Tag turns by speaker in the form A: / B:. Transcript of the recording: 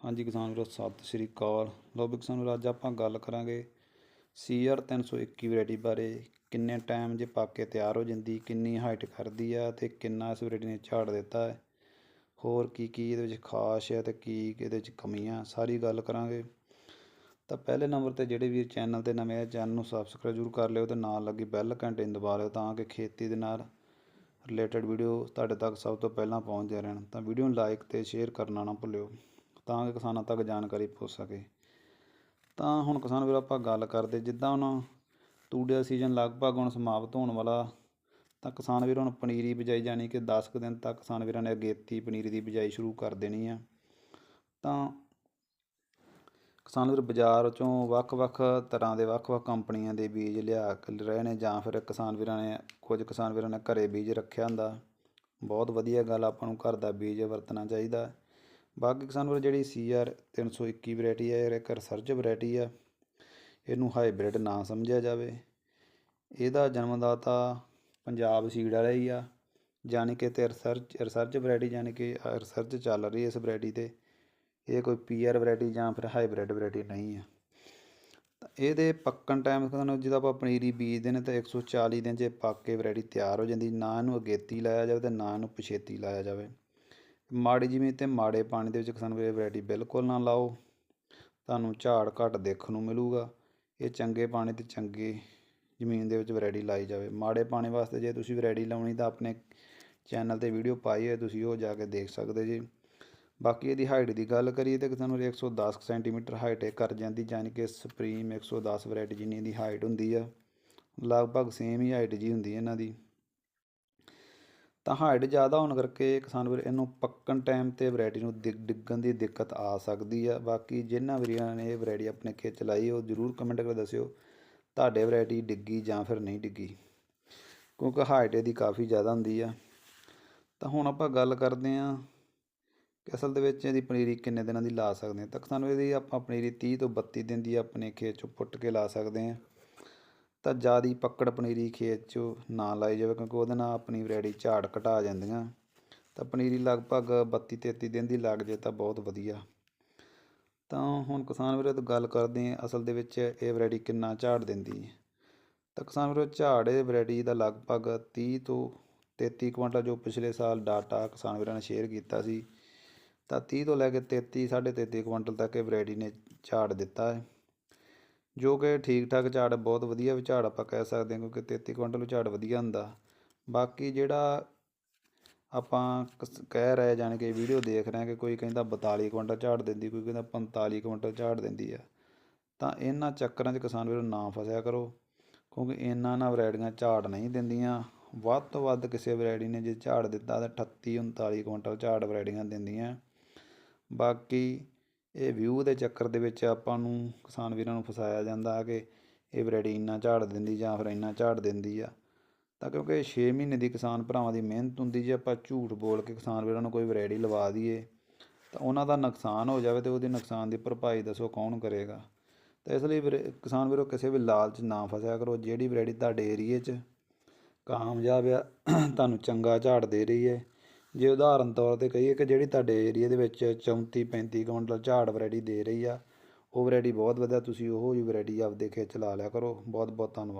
A: ਹਾਂਜੀ ਕਿਸਾਨ ਵੀਰੋ, ਸਤਿ ਸ਼੍ਰੀ ਅਕਾਲ। ਲਓ ਵੀ ਕਿਸਾਨ ਵੀਰੋ, ਅੱਜ ਆਪਾਂ ਗੱਲ ਕਰਾਂਗੇ ਸੀਆਰ 321 ਵੈਰਾਈਟੀ ਬਾਰੇ। ਕਿੰਨੇ ਟਾਈਮ ਜੇ ਪੱਕ ਕੇ ਤਿਆਰ ਹੋ ਜਾਂਦੀ, ਕਿੰਨੀ ਹਾਈਟ ਕਰਦੀ ਆ ਤੇ ਕਿੰਨਾ ਇਸ ਵੈਰਾਈਟੀ ਨੇ ਝਾੜ ਦਿੱਤਾ ਹੈ। ਹੋਰ ਕੀ ਕੀ ਇਹਦੇ ਵਿੱਚ ਖਾਸ ਹੈ ਤੇ ਕੀ ਇਹਦੇ ਵਿੱਚ ਕਮੀਆਂ ਸਾਰੀ ਗੱਲ ਕਰਾਂਗੇ। ਤਾਂ ਪਹਿਲੇ ਨੰਬਰ ਤੇ ਜਿਹੜੇ ਵੀਰ ਚੈਨਲ ਤੇ ਨਵੇਂ ਆ ਚੈਨਲ ਨੂੰ ਸਬਸਕ੍ਰਾਈਬ ਜ਼ਰੂਰ ਕਰ ਲਿਓ ਤੇ ਨਾਲ ਲੱਗੀ ਬੈਲ ਘੰਟੇ ਨੂੰ ਦਬਾ ਲਿਓ ਤਾਂ ਕਿ ਖੇਤੀ ਦੇ ਨਾਲ ਰਿਲੇਟਡ ਵੀਡੀਓ ਤੁਹਾਡੇ ਤੱਕ ਸਭ ਤੋਂ ਪਹਿਲਾਂ ਪਹੁੰਚਦੇ ਰਹਿਣ। ਤਾਂ ਵੀਡੀਓ ਨੂੰ ਲਾਈਕ ਤੇ ਸ਼ੇਅਰ ਕਰਨਾ ਨਾ ਭੁੱਲਿਓ। ਤਾਂ ਕਿ ਕਿਸਾਨਾਂ ਤੱਕ ਜਾਣਕਾਰੀ ਪਹੁੰਚ ਸਕੇ। ਤਾਂ ਹੁਣ ਕਿਸਾਨ ਵੀਰ ਆਪਾਂ ਗੱਲ ਕਰਦੇ, ਜਿੱਦਾਂ ਹੁਣ ਤੂੜੀ ਦਾ ਸੀਜ਼ਨ ਲਗਭਗ ਹੁਣ ਸਮਾਪਤ ਹੋਣ ਵਾਲਾ, ਤਾਂ ਕਿਸਾਨ ਵੀਰ ਹੁਣ ਪਨੀਰੀ ਬਿਜਾਈ ਜਾਣੀ ਕਿ 10 ਕੁ ਦਿਨ ਤੱਕ ਕਿਸਾਨ ਵੀਰਾਂ ਨੇ ਅਗੇਤੀ ਪਨੀਰੀ ਦੀ ਬਿਜਾਈ ਸ਼ੁਰੂ ਕਰ ਦੇਣੀ ਆ। ਤਾਂ ਕਿਸਾਨ ਵੀਰ ਬਾਜ਼ਾਰ ਚੋਂ ਵੱਖ-ਵੱਖ ਤਰ੍ਹਾਂ ਦੇ ਵੱਖ-ਵੱਖ ਕੰਪਨੀਆਂ ਦੇ ਬੀਜ ਲਿਆ ਰਹੇ ਨੇ, ਜਾਂ ਫਿਰ ਕਿਸਾਨ ਵੀਰਾਂ ਨੇ ਕੁਝ ਕਿਸਾਨ ਵੀਰਾਂ ਨੇ ਘਰੇ ਬੀਜ ਰੱਖਿਆ ਹੁੰਦਾ। ਬਹੁਤ ਵਧੀਆ ਗੱਲ ਆਪਾਂ ਨੂੰ ਘਰ ਦਾ ਬੀਜ ਵਰਤਣਾ ਚਾਹੀਦਾ। ਬਾਕੀ ਕਿਸਾਨ ਵੀਰ, ਜਿਹੜੀ ਸੀਆਰ 321 ਵੈਰਾਈਟੀ ਹੈ ਇਹ ਇੱਕ ਰਿਸਰਚ ਵੈਰਾਈਟੀ ਆ। ਇਹਨੂੰ ਹਾਈਬ੍ਰਿਡ ਨਾ ਸਮਝਿਆ ਜਾਵੇ। ਇਹਦਾ ਜਨਮਦਾਤਾ ਪੰਜਾਬ ਸੀਡ ਵਾਲਾ ਹੀ ਆ। ਜਾਣੀ ਕਿ ਤੇ ਰਿਸਰਚ ਰਿਸਰਚ ਵੈਰਾਈਟੀ ਜਾਣੀ ਕਿ ਰਿਸਰਚ ਚੱਲ ਰਹੀ ਹੈ ਇਸ ਵੈਰਾਈਟੀ ਤੇ। ਇਹ ਕੋਈ ਪੀਆਰ ਵੈਰਾਈਟੀ ਜਾਂ ਫਿਰ ਹਾਈਬ੍ਰਿਡ ਵੈਰਾਈਟੀ ਨਹੀਂ ਆ। ਤਾਂ ਇਹਦੇ ਪੱਕਣ ਟਾਈਮ ਤੁਹਾਨੂੰ, ਜਦੋਂ ਆਪਾਂ ਪਨੀਰੀ ਬੀਜਦੇ ਨੇ ਤਾਂ 140 ਦਿਨ 'ਚ ਪੱਕ ਕੇ ਵੈਰਾਈਟੀ ਤਿਆਰ ਹੋ ਜਾਂਦੀ। ਨਾ ਇਹਨੂੰ ਅਗੇਤੀ ਲਾਇਆ ਜਾਵੇ ਤੇ ਨਾ ਇਹਨੂੰ ਪਛੇਤੀ ਲਾਇਆ ਜਾਵੇ। ਮਾੜੀ ਜ਼ਮੀਨ ਤੇ ਮਾੜੇ ਪਾਣੀ ਦੇ ਵਿੱਚ ਕਿਸਾਨ ਵੀਰ ਵੈਰਾਈਟੀ ਬਿਲਕੁਲ ਨਾ ਲਾਓ। ਤੁਹਾਨੂੰ ਝਾੜ ਘੱਟ ਦੇਖਣ ਨੂੰ ਮਿਲੂਗਾ। ਇਹ ਚੰਗੇ ਪਾਣੀ ਤੇ ਚੰਗੀ ਜ਼ਮੀਨ ਦੇ ਵਿੱਚ ਵੈਰਾਈਟੀ ਲਾਈ ਜਾਵੇ। ਮਾੜੇ ਪਾਣੀ ਵਾਸਤੇ ਜੇ ਤੁਸੀਂ ਵੈਰਾਈਟੀ ਲਾਉਣੀ ਤਾਂ ਆਪਣੇ ਚੈਨਲ ਤੇ ਵੀਡੀਓ ਪਾਈ ਹੈ, ਤੁਸੀਂ ਉਹ ਜਾ ਕੇ ਦੇਖ ਸਕਦੇ ਜੀ। ਬਾਕੀ ਇਹਦੀ ਹਾਈਟ ਦੀ ਗੱਲ ਕਰੀਏ ਤਾਂ ਕਿਸਾਨ ਵੀਰ 110 ਸੈਂਟੀਮੀਟਰ ਹਾਈਟ ਇਹ ਕਰ ਜਾਂਦੀ, ਜਾਣੀ ਕਿ ਸੁਪਰੀਮ 110 ਵੈਰਾਈਟੀ ਜਿੰਨੀ ਇਹਦੀ ਹਾਈਟ ਹੁੰਦੀ ਆ। ਲਗਭਗ ਸੇਮ ਹੀ ਹਾਈਟ ਜੀ ਹੁੰਦੀ ਇਹਨਾਂ ਦੀ। ਤਾਂ ਹਾਈਟ ਜ਼ਿਆਦਾ ਹੋਣ ਕਰਕੇ ਕਿਸਾਨ ਵੀਰ, ਇਹਨੂੰ ਪੱਕਣ ਟਾਈਮ ਤੇ ਵੈਰਾਈਟੀ ਨੂੰ ਡਿੱਗ ਡਿੱਗਣ ਦੀ ਦਿੱਕਤ ਆ ਸਕਦੀ ਆ। ਬਾਕੀ ਜਿਨ੍ਹਾਂ ਵੀਰਾਂ ਨੇ ਇਹ ਵੈਰਾਈਟੀ ਆਪਣੇ ਖੇਤ ਚ ਲਾਈ, ਉਹ ਜ਼ਰੂਰ ਕਮੈਂਟ ਕਰਕੇ ਦੱਸਿਓ, ਤੁਹਾਡੇ ਵੈਰਾਈਟੀ ਡਿੱਗੀ ਜਾਂ ਫਿਰ ਨਹੀਂ ਡਿੱਗੀ। ਕਿਉਂਕਿ ਹਾਈਟ ਇਹਦੀ ਕਾਫੀ ਜ਼ਿਆਦਾ ਹੁੰਦੀ ਆ। ਤਾਂ ਹੁਣ ਆਪਾਂ ਗੱਲ ਕਰਦੇ ਹਾਂ ਕਿ ਅਸਲ ਦੇ ਵਿੱਚ ਇਹਦੀ ਪਨੀਰੀ ਕਿੰਨੇ ਦਿਨਾਂ ਦੀ ਲਾ ਸਕਦੇ ਹਾਂ ਤਾਂ ਸਾਨੂੰ ਇਹਦੀ ਆਪਾਂ ਪਨੀਰੀ 30 ਤੋਂ 32 ਦਿਨ ਦੀ ਆਪਣੇ ਖੇਤ ਚੋਂ ਪੁੱਟ ਕੇ ਲਾ ਸਕਦੇ ਹਾਂ ਤਾਂ ਜ਼ਿਆਦੀ ਪੱਕੜ ਪਨੀਰੀ ਖੇਤ 'ਚ ਨਾ ਲਾਈ ਜਾਵੇ ਕਿਉਂਕਿ ਉਹਦੇ ਨਾਲ ਆਪਣੀ ਵੈਰਾਈਟੀ ਝਾੜ ਘਟਾ ਜਾਂਦੀਆਂ। ਤਾਂ ਪਨੀਰੀ ਲਗਭਗ 32 33 ਦਿਨ ਦੀ ਲੱਗ ਜੇ ਤਾਂ ਬਹੁਤ ਵਧੀਆ। ਤਾਂ ਹੁਣ ਕਿਸਾਨ ਵੀਰੋ ਤੋਂ ਗੱਲ ਕਰਦੇ ਹਾਂ, ਅਸਲ ਦੇ ਵਿੱਚ ਇਹ ਵੈਰਾਈਟੀ ਕਿੰਨਾ ਝਾੜ ਦਿੰਦੀ ਹੈ। ਤਾਂ ਕਿਸਾਨ ਵੀਰੋ, ਝਾੜ ਇਹ ਵੈਰਾਈਟੀ ਦਾ ਲਗਭਗ 30 ਤੋਂ 33 ਕੁਇੰਟਲ ਜੋ ਪਿਛਲੇ ਸਾਲ ਡਾਟਾ ਕਿਸਾਨ ਵੀਰਾਂ ਨੇ ਸ਼ੇਅਰ ਕੀਤਾ ਸੀ। ਤਾਂ 30 ਤੋਂ ਲੈ ਕੇ 33 33.5 ਕੁਇੰਟਲ ਤੱਕ ਇਹ ਵੈਰਾਈਟੀ ਨੇ ਝਾੜ ਦਿੱਤਾ ਹੈ। ਜੋ ਕਿ ਠੀਕ ਠਾਕ ਝਾੜ ਬਹੁਤ ਵਧੀਆ ਵੀ ਝਾੜ ਆਪਾਂ ਕਹਿ ਸਕਦੇ ਹਾਂ, ਕਿਉਂਕਿ 33 ਕੁਇੰਟਲ ਝਾੜ ਵਧੀਆ ਹੁੰਦਾ। ਬਾਕੀ ਜਿਹੜਾ ਆਪਾਂ ਕਹਿ ਰਹੇ ਜਾਣ ਕੇ ਵੀਡੀਓ ਦੇਖ ਰਹੇ ਕਿ ਕੋਈ ਕਹਿੰਦਾ 42 ਕੁਇੰਟਲ ਝਾੜ ਦਿੰਦੀ, ਕੋਈ ਕਹਿੰਦਾ 45 ਕੁਇੰਟਲ ਝਾੜ ਦਿੰਦੀ ਆ, ਤਾਂ ਇਹਨਾਂ ਚੱਕਰਾਂ 'ਚ ਕਿਸਾਨ ਵੀਰੋ ਨਾ ਫਸਿਆ ਕਰੋ, ਕਿਉਂਕਿ ਇਹਨਾਂ ਨਾਲ ਵੈਰਾਈਟੀਆਂ ਝਾੜ ਨਹੀਂ ਦਿੰਦੀਆਂ। ਵੱਧ ਤੋਂ ਵੱਧ ਕਿਸੇ ਵੈਰਾਈਟੀ ਨੇ ਜੇ ਝਾੜ ਦਿੱਤਾ ਤਾਂ 38 39 ਕੁਇੰਟਲ ਝਾੜ ਵੈਰਾਈਟੀਆਂ ਦਿੰਦੀਆਂ। ਬਾਕੀ ਇਹ ਵਿਊ ਦੇ ਚੱਕਰ ਦੇ ਵਿੱਚ ਆਪਾਂ ਨੂੰ ਕਿਸਾਨ ਵੀਰਾਂ ਨੂੰ ਫਸਾਇਆ ਜਾਂਦਾ ਕਿ ਇਹ ਵੈਰਾਈਟੀ ਇੰਨਾ ਝਾੜ ਦਿੰਦੀ ਜਾਂ ਫਿਰ ਇੰਨਾ ਝਾੜ ਦਿੰਦੀ ਆ। ਤਾਂ ਕਿਉਂਕਿ 6 ਮਹੀਨੇ ਦੀ ਕਿਸਾਨ ਭਰਾਵਾਂ ਦੀ ਮਿਹਨਤ ਹੁੰਦੀ ਜੇ ਆਪਾਂ ਝੂਠ ਬੋਲ ਕੇ ਕਿਸਾਨ ਵੀਰਾਂ ਨੂੰ ਕੋਈ ਵੈਰਾਈਟੀ ਲਵਾ ਦਈਏ, ਤਾਂ ਉਹਨਾਂ ਦਾ ਨੁਕਸਾਨ ਹੋ ਜਾਵੇ ਤੇ ਉਹਦੇ ਨੁਕਸਾਨ ਦੀ ਭਰਪਾਈ ਦੱਸੋ ਕੌਣ ਕਰੇਗਾ। ਤਾਂ ਇਸ ਲਈ ਕਿਸਾਨ ਵੀਰੋ ਕਿਸੇ ਵੀ ਲਾਲਚ ਨਾ ਫਸਿਆ ਕਰੋ, ਜਿਹੜੀ ਵੈਰਾਈਟੀ ਤੁਹਾਡੇ ਏਰੀਏ 'ਚ ਕਾਮਯਾਬ ਆ, ਤੁਹਾਨੂੰ ਚੰਗਾ ਝਾੜ ਦੇ ਰਹੀ ਹੈ ਜੇ ਉਦਾਹਰਨ ਤੌਰ ਤੇ ਕਹੀਏ ਕਿ ਜਿਹੜੀ ਤੁਹਾਡੇ ਏਰੀਆ ਦੇ ਵਿੱਚ 34 35 ਕੁਇੰਟਲ ਝਾੜ ਵੈਰਾਈਟੀ ਦੇ ਰਹੀ ਆ, ਉਹ ਵੈਰਾਈਟੀ ਬਹੁਤ ਵਧੀਆ, ਤੁਸੀਂ ਉਹ ਜਿਹੀ ਵੈਰਾਈਟੀ ਆਪਦੇ ਖੇਤ ਚ ਲਾ ਲਿਆ ਕਰੋ। ਬਹੁਤ ਬਹੁਤ ਧੰਨਵਾਦ।